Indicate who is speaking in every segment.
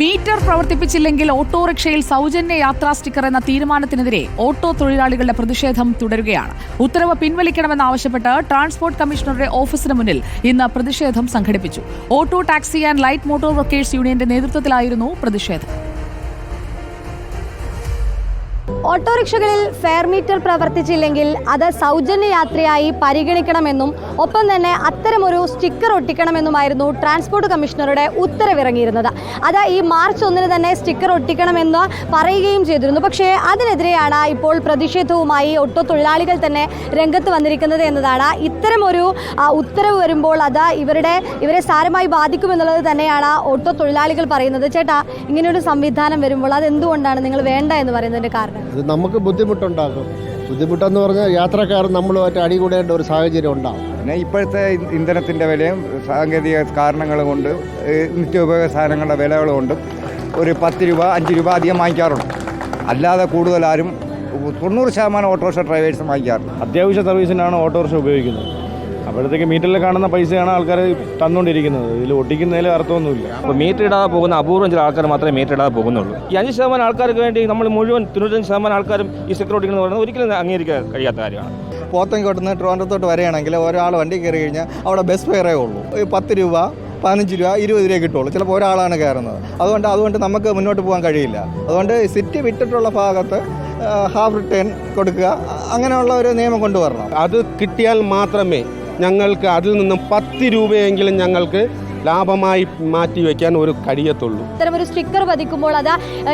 Speaker 1: Metre പ്രവർത്തിപ്പിച്ചില്ലെങ്കിൽ ഓട്ടോറിക്ഷയിൽ സൗജന്യ യാത്രാ സ്റ്റിക്കർ എന്ന തീരുമാനത്തിനെതിരെ ഓട്ടോ തൊഴിലാളികളുടെ പ്രതിഷേധം തുടരുകയാണ്. ഉത്തരവ് പിൻവലിക്കണമെന്നാവശ്യപ്പെട്ട് ട്രാൻസ്പോർട്ട് കമ്മീഷണറുടെ ഓഫീസിന് മുന്നിൽ ഇന്ന് പ്രതിഷേധം സംഘടിപ്പിച്ചു. Auto taxi and light motor workers യൂണിയന്റെ നേതൃത്വത്തിലായിരുന്നു പ്രതിഷേധം.
Speaker 2: ഓട്ടോറിക്ഷകളിൽ ഫെയർ മീറ്റർ പ്രവർത്തിച്ചില്ലെങ്കിൽ അത് സൗജന്യ യാത്രയായി പരിഗണിക്കണമെന്നും ഒപ്പം തന്നെ അത്തരമൊരു സ്റ്റിക്കർ ഒട്ടിക്കണമെന്നുമായിരുന്നു ട്രാൻസ്പോർട്ട് കമ്മീഷണറുടെ ഉത്തരവിറങ്ങിയിരുന്നത്. അത് ഈ മാർച്ച് ഒന്നിന് തന്നെ സ്റ്റിക്കർ ഒട്ടിക്കണമെന്ന് പറയുകയും ചെയ്തിരുന്നു. പക്ഷേ അതിനെതിരെയാണ് ഇപ്പോൾ പ്രതിഷേധവുമായി ഓട്ടോ തൊഴിലാളികൾ തന്നെ രംഗത്ത് വന്നിരിക്കുന്നത് എന്നതാണ്. ഇത്തരമൊരു ഉത്തരവ് വരുമ്പോൾ അത് ഇവരുടെ ഇവരെ സാരമായി ബാധിക്കുമെന്നുള്ളത് തന്നെയാണ് ഓട്ടോ തൊഴിലാളികൾ പറയുന്നത്. ചേട്ടാ ഇങ്ങനെയൊരു സംവിധാനം വരുമ്പോൾ അതെന്തുകൊണ്ടാണ് നിങ്ങൾ വേണ്ട എന്ന് പറയുന്നതിന്റെ കാരണം?
Speaker 3: ഇത് നമുക്ക് ബുദ്ധിമുട്ടുണ്ടാക്കും. ബുദ്ധിമുട്ടെന്ന് പറഞ്ഞാൽ യാത്രക്കാർ നമ്മളുമായിട്ട് അടികൂടേണ്ട ഒരു സാഹചര്യം ഉണ്ടാകും
Speaker 4: പിന്നെ ഇപ്പോഴത്തെ ഇന്ധനത്തിന്റെ വിലയും സാങ്കേതിക കാരണങ്ങൾ കൊണ്ട് നിത്യോപയോഗ സാധനങ്ങളുടെ വിലകൾ കൊണ്ടും ഒരു പത്ത് രൂപ അഞ്ച് രൂപ അധികം വാങ്ങിക്കാറുണ്ട്. അല്ലാതെ കൂടുതലാരും തൊണ്ണൂറ് ശതമാനം ഓട്ടോറിക്ഷ ഡ്രൈവേഴ്സ് വാങ്ങിക്കാറുണ്ട്.
Speaker 5: അത്യാവശ്യ സർവീസിനാണ് ഓട്ടോറിക്ഷ ഉപയോഗിക്കുന്നത്. അപ്പോഴത്തേക്ക് മീറ്ററിൽ കാണുന്ന പൈസയാണ് ആൾക്കാർ തന്നുകൊണ്ടിരിക്കുന്നത്. ഇതിൽ ഒട്ടിക്കുന്നതിൽ അർത്ഥമൊന്നുമില്ല.
Speaker 6: അപ്പോൾ മീറ്റർ ഇടാതെ പോകുന്ന അപൂർവം ചില ആൾക്കാർ മാത്രമേ മീറ്റർ ഇടാതെ പോകുന്നുള്ളൂ. ഈ അഞ്ച് ശതമാനം ആൾക്കാർക്ക് വേണ്ടി നമ്മൾ മുഴുവൻ തൊണ്ണൂറ്റഞ്ച് ശതമാനം ആൾക്കാരും ഈ സെക്യൂരിറ്റി ഓടിക്കുന്നത് പറയുന്നത് ഒരിക്കലും അംഗീകരിക്കാൻ കഴിയാത്ത കാര്യമാണ്.
Speaker 7: പോത്തൻകോട്ട് നിന്ന് ട്രിവാൻഡ്രത്തോട്ട് വരികയാണെങ്കിൽ ഒരാൾ വണ്ടി കയറി കഴിഞ്ഞാൽ അവിടെ ബസ് ഫെയറേ ഉള്ളൂ. ഈ പത്ത് രൂപ പതിനഞ്ച് രൂപ ഇരുപത് രൂപ കിട്ടുള്ളൂ. ചിലപ്പോൾ ഒരാളാണ് കയറുന്നത്. അതുകൊണ്ട് അതുകൊണ്ട് നമുക്ക് മുന്നോട്ട് പോകാൻ കഴിയില്ല. അതുകൊണ്ട് സിറ്റി വിട്ടിട്ടുള്ള ഭാഗത്ത് ഹാഫ് റിട്ടേൺ കൊടുക്കുക. അങ്ങനെയുള്ള ഒരു നിയമം കൊണ്ടുവരണം.
Speaker 8: അത് കിട്ടിയാൽ മാത്രമേ ഞങ്ങൾക്ക് അതിൽ നിന്നും പത്ത് രൂപയെങ്കിലും ഞങ്ങൾക്ക് ലാഭമായി മാറ്റി വെക്കാൻ ഒരു കഴിയത്തുള്ളൂ.
Speaker 2: ഒരു സ്റ്റിക്കർ പതിക്കുമ്പോൾ അത്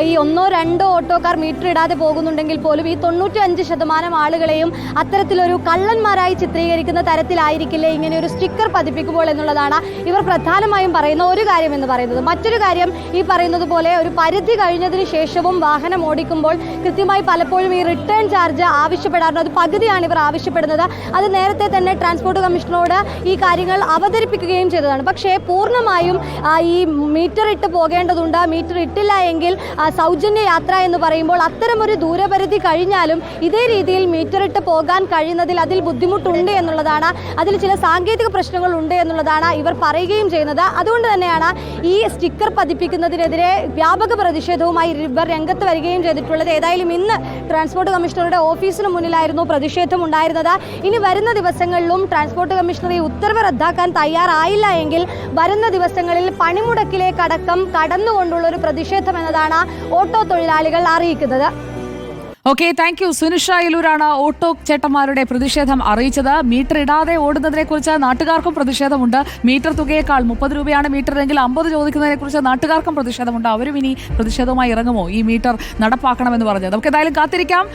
Speaker 2: ഈ ഒന്നോ രണ്ടോ ഓട്ടോക്കാർ മീറ്റർ ഇടാതെ പോകുന്നുണ്ടെങ്കിൽ പോലും ഈ തൊണ്ണൂറ്റി അഞ്ച് ശതമാനം ആളുകളെയും അത്തരത്തിലൊരു കള്ളന്മാരായി ചിത്രീകരിക്കുന്ന തരത്തിലായിരിക്കില്ലേ ഇങ്ങനെ ഒരു സ്റ്റിക്കർ പതിപ്പിക്കുമ്പോൾ എന്നുള്ളതാണ് ഇവർ പ്രധാനമായും പറയുന്ന ഒരു കാര്യം എന്ന് പറയുന്നത്. മറ്റൊരു കാര്യം ഈ പറയുന്നത് പോലെ ഒരു പരിധി കഴിഞ്ഞതിന് ശേഷവും വാഹനം ഓടിക്കുമ്പോൾ കൃത്യമായി പലപ്പോഴും ഈ റിട്ടേൺ ചാർജ് ആവശ്യപ്പെടാറുണ്ട്. അത് പകുതിയാണ് ഇവർ ആവശ്യപ്പെടുന്നത്. അത് നേരത്തെ തന്നെ ട്രാൻസ്പോർട്ട് കമ്മീഷനോട് ഈ കാര്യങ്ങൾ അവതരിപ്പിക്കുകയും ചെയ്തതാണ്. പക്ഷേ പൂർണമായും ഈ മീറ്റർ ഇട്ട് പോകേണ്ടതുണ്ട് മീറ്റർ ഇട്ടില്ല എങ്കിൽ സൗജന്യ യാത്ര എന്ന് പറയുമ്പോൾ അത്തരമൊരു ദൂരപരിധി കഴിഞ്ഞാലും ഇതേ രീതിയിൽ മീറ്റർ ഇട്ട് പോകാൻ കഴിയുന്നതിൽ അതിൽ ബുദ്ധിമുട്ടുണ്ട് എന്നുള്ളതാണ്. അതിൽ ചില സാങ്കേതിക പ്രശ്നങ്ങൾ ഉണ്ട് എന്നുള്ളതാണ് ഇവർ പറയുകയും ചെയ്യുന്നത്. അതുകൊണ്ട് തന്നെയാണ് ഈ സ്റ്റിക്കർ പതിപ്പിക്കുന്നതിനെതിരെ വ്യാപക പ്രതിഷേധവുമായി ഇവർ രംഗത്ത് വരികയും ചെയ്തിട്ടുള്ളത്. ഏതായാലും ഇന്ന് ട്രാൻസ്പോർട്ട് കമ്മീഷണറുടെ ഓഫീസിന് മുന്നിലായിരുന്നു പ്രതിഷേധം ഉണ്ടായിരുന്നത്. ഇനി വരുന്ന ദിവസങ്ങളിലും ട്രാൻസ്പോർട്ട് കമ്മീഷണർ ഈ ഉത്തരവ് റദ്ദാക്കാൻ തയ്യാറായില്ല എങ്കിൽ വരുന്ന ദിവസങ്ങളിൽ പണിമുടക്കിലേക്ക് അടക്കം കടന്നുകൊണ്ടുള്ള ഒരു പ്രതിഷേധം എന്നതാണ് ഓട്ടോ തൊഴിലാളികൾ അറിയിക്കുന്നത്.
Speaker 1: ഓക്കെ താങ്ക് യു സുനിഷ ഇലൂരാണ് ഓട്ടോ ചേട്ടന്മാരുടെ പ്രതിഷേധം അറിയിച്ചത്. മീറ്റർ ഇടാതെ ഓടുന്നതിനെ കുറിച്ച് നാട്ടുകാർക്കും പ്രതിഷേധമുണ്ട്. മീറ്റർ തുകയേക്കാൾ മുപ്പത് രൂപയാണ് മീറ്റർ എങ്കിൽ അമ്പത് ചോദിക്കുന്നതിനെ കുറിച്ച് നാട്ടുകാർക്കും പ്രതിഷേധമുണ്ട്. അവരും ഇനി പ്രതിഷേധവുമായി ഇറങ്ങുമോ? ഈ മീറ്റർ നടപ്പാക്കണമെന്ന് പറഞ്ഞത്. നമുക്ക് എന്തായാലും കാത്തിരിക്കാം.